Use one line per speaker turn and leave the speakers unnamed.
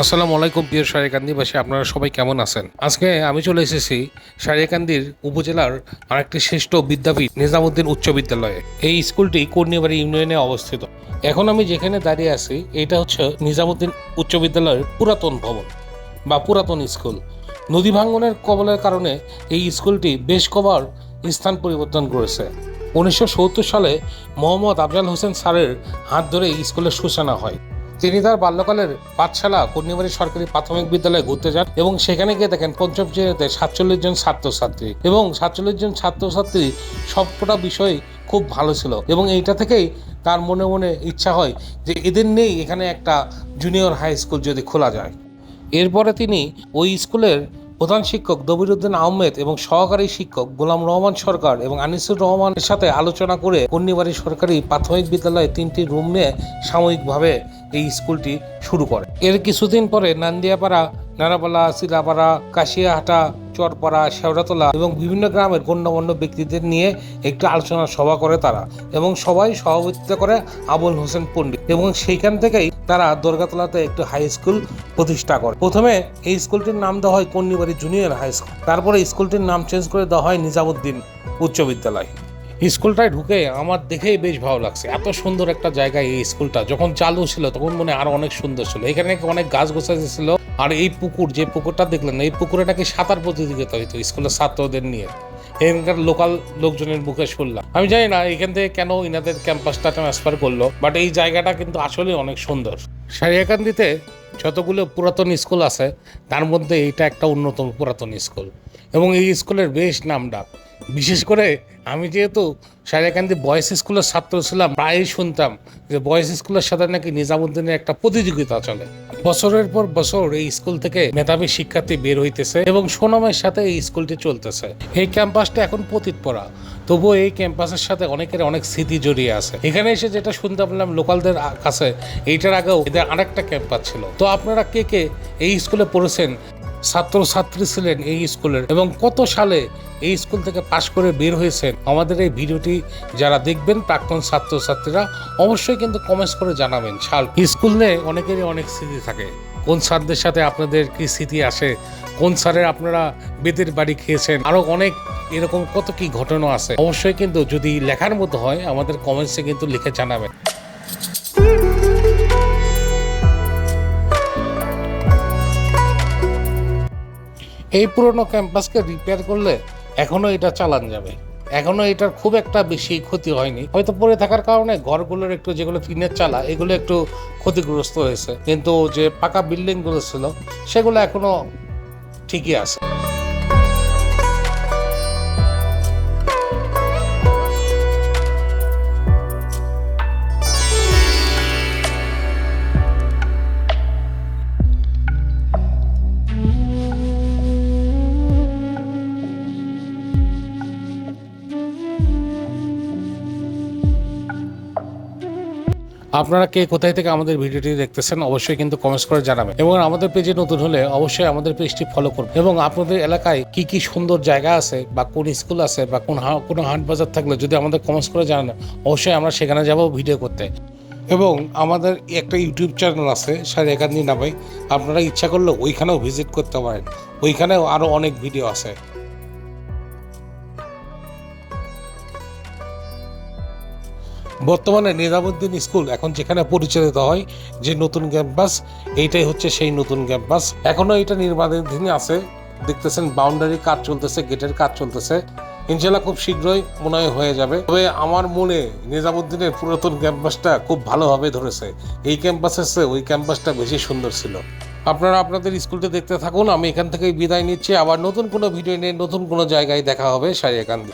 আসসালামু আলাইকুম, প্রিয় সারিকান্দিবাসী আপনারা সবাই কেমন আছেন? আজকে আমি চলে এসেছি সারিকান্দির উপজেলার আরেকটি শ্রেষ্ঠ বিদ্যাপীঠ, নিজামুদ্দিন উচ্চ বিদ্যালয়ে। এই স্কুলটি কর্ণিবাড়ি ইউনিয়নে অবস্থিত। এখন আমি যেখানে দাঁড়িয়ে আছি, এটা হচ্ছে নিজামুদ্দিন উচ্চ বিদ্যালয়ের পুরাতন ভবন বা পুরাতন স্কুল। নদী ভাঙ্গনের কবলের কারণে এই স্কুলটি বেশ কবার স্থান পরিবর্তন করেছে। উনিশশো সত্তর সালে মোহাম্মদ আফজাল হোসেন স্যারের হাত ধরে এই স্কুলের সূচনা হয়। তিনি তার বাল্যকালের পাঠশালা কন্যাবাড়ি সরকারি প্রাথমিক বিদ্যালয়ে ঘুরতে যান এবং সেখানে গিয়ে দেখেন পঞ্চম শ্রেণীতে সাতচল্লিশ জন ছাত্রছাত্রী এবং সাতচল্লিশ জন ছাত্রছাত্রী সবকটা বিষয় খুব ভালো ছিল এবং এইটা থেকেই তার মনে মনে ইচ্ছা হয় যে এদের নেই এখানে একটা জুনিয়র হাই স্কুল যদি খোলা যায়। এরপরে তিনি ওই স্কুলের প্রধান শিক্ষক দবিরুদ্দিন আহমেদ এবং সহকারী শিক্ষক গোলাম রহমান সরকার এবং আনিসুর রহমানের সাথে আলোচনা করে কন্যাবাড়ি সরকারি প্রাথমিক বিদ্যালয়ে তিনটি রুম নিয়ে সাময়িকভাবে এই স্কুলটি শুরু করে। এর কিছুদিন পরে নান্দিয়াপাড়া, নারাবালা, শিলাপাড়া, কাশিয়াহাটা চরপাড়া, শেওড়াতলা এবং বিভিন্ন গ্রামের গণ্যমান্য ব্যক্তিদের নিয়ে একটি আলোচনা সভা করে তারা এবং সবাই সভাপতিত্ব করে আবুল হোসেন পণ্ডিত এবং সেইখান থেকেই তারা দরগাতলাতে একটি হাই স্কুল প্রতিষ্ঠা করে। প্রথমে এই স্কুলটির নাম দেওয়া হয় কন্যিবাড়ি জুনিয়র হাই স্কুল। তারপরে স্কুলটির নাম চেঞ্জ করে দেওয়া হয় নিজামুদ্দিন উচ্চ বিদ্যালয়। স্কুলটায় ঢুকে আমার দেখেই বেশ ভালো লাগছে। এত সুন্দর একটা জায়গায় এই স্কুলটা। যখন চালু ছিল তখন মনে আরও অনেক সুন্দর ছিল। এখানে অনেক গাছ গোছা ছিল। আর এই পুকুর, যে পুকুরটা দেখলেন, এই পুকুরে নাকি সাঁতার প্রতিযোগিতা হইতো, স্কুলের ছাত্রদের নিয়ে। এখানকার লোকাল লোকজনের মুখে শুনলাম। আমি জানি না, এখান থেকে কেন ইনাদের ক্যাম্পাসটা ট্রান্সফার করল বাট এই জায়গাটা কিন্তু আসলে অনেক সুন্দর। সারিয়াকান্দিতে যতগুলো পুরাতন স্কুল আছে, তার মধ্যে এইটা একটা অন্যতম পুরাতন স্কুল। এবং এই স্কুলের বেশ নাম ডাক বিশেষ করে আমি যেহেতু সারিয়াকান্দি বয়েজ স্কুলের ছাত্র ছিলাম, প্রায়ই শুনতাম যে বয়েজ স্কুলের সাথে নাকি নিজামুদ্দিনের একটা প্রতিযোগিতা চলে। বছরের পর বছর এই স্কুল থেকে মেধাবী শিক্ষার্থী বের হইতেছে এবং সুনামের সাথে এই স্কুলটি চলতেছে। এই ক্যাম্পাসটা এখন পতিত পড়া তবুও এই ক্যাম্পাসের সাথে অনেকের অনেক স্মৃতি জড়িয়ে আছে। এখানে এসে যেটা শুনতে পেলাম লোকালদের কাছে, এইটার আগেও এদের আরেকটা ক্যাম্পাস ছিল। তো আপনারা কে কে এই স্কুলে পড়েছেন ছাত্র ছাত্রী ছিলেন এই স্কুলের, এবং কত সালে এই স্কুল থেকে পাশ করে বের হয়েছেন, আমাদের এই ভিডিওটি যারা দেখবেন, প্রাক্তন ছাত্রছাত্রীরা, অবশ্যই কিন্তু কমেন্টস করে জানাবেন। সাল স্কুল নিয়ে অনেকেরই অনেক স্মৃতি থাকে। কোন স্যারদের সাথে আপনাদের কি স্মৃতি আসে? কোন স্যারের আপনারা বেতের বাড়ি খেয়েছেন? আরও অনেক এরকম কত কি ঘটনা আছে? অবশ্যই কিন্তু যদি লেখার মতো হয়, আমাদের কমেন্টসে কিন্তু লিখে জানাবেন। এই পুরনো ক্যাম্পাসকে রিপেয়ার করলে এখনও এটা চালান যাবে। এখনও এটার খুব একটা বেশি ক্ষতি হয়নি। হয়তো পড়ে থাকার কারণে ঘরগুলোর একটু যেগুলো টিনের চালা, এগুলো একটু ক্ষতিগ্রস্ত হয়েছে। কিন্তু যে পাকা বিল্ডিংগুলো ছিল, সেগুলো এখনও ঠিকই আছে। আপনারা কে কোথায় থেকে আমাদের ভিডিওটি দেখতেছেন অবশ্যই কিন্তু কমেন্টস করে জানাবেন। এবং আমাদের পেজে নতুন হলে অবশ্যই আমাদের পেজটি ফলো করুন এবং আপনাদের এলাকায় কি কি সুন্দর জায়গা আছে বা কোন স্কুল আছে বা কোন কোনো হাট বাজার থাকলে যদি আমাদের কমেন্টস করে জানান, অবশ্যই আমরা সেখানে যাব ভিডিও করতে। এবং আমাদের একটা ইউটিউব চ্যানেল আছে সারিয়াকান্দি নামে আপনারা ইচ্ছা করলে ওইখানেও ভিজিট করতে পারেন। ওইখানেও আরও অনেক ভিডিও আছে। বর্তমানে নিজামুদ্দিন স্কুল, এখন যেখানে পরিচালিত হয় যে নতুন ক্যাম্পাস, এইটাই হচ্ছে সেই নতুন ক্যাম্পাস। এখনও এটা নির্মাণাধীন আছে। দেখতেছেন বাউন্ডারি কাজ চলতেছে গেটের কাজ চলতেছে। ইনশাল্লাহ খুব শীঘ্রই মনে হয় হয়ে যাবে। তবে আমার মনে নিজামুদ্দিনের পুরাতন ক্যাম্পাসটা খুব ভালোভাবে ধরেছে। এই ক্যাম্পাসের চেয়ে ওই ক্যাম্পাসটা বেশি সুন্দর ছিল। আপনারা আপনাদের স্কুলটা দেখতে থাকুন, আমি এখান থেকেই বিদায় নিচ্ছি। আবার নতুন কোনো ভিডিও নিয়ে নতুন কোনো জায়গায় দেখা হবে সারিয়াকান্দি।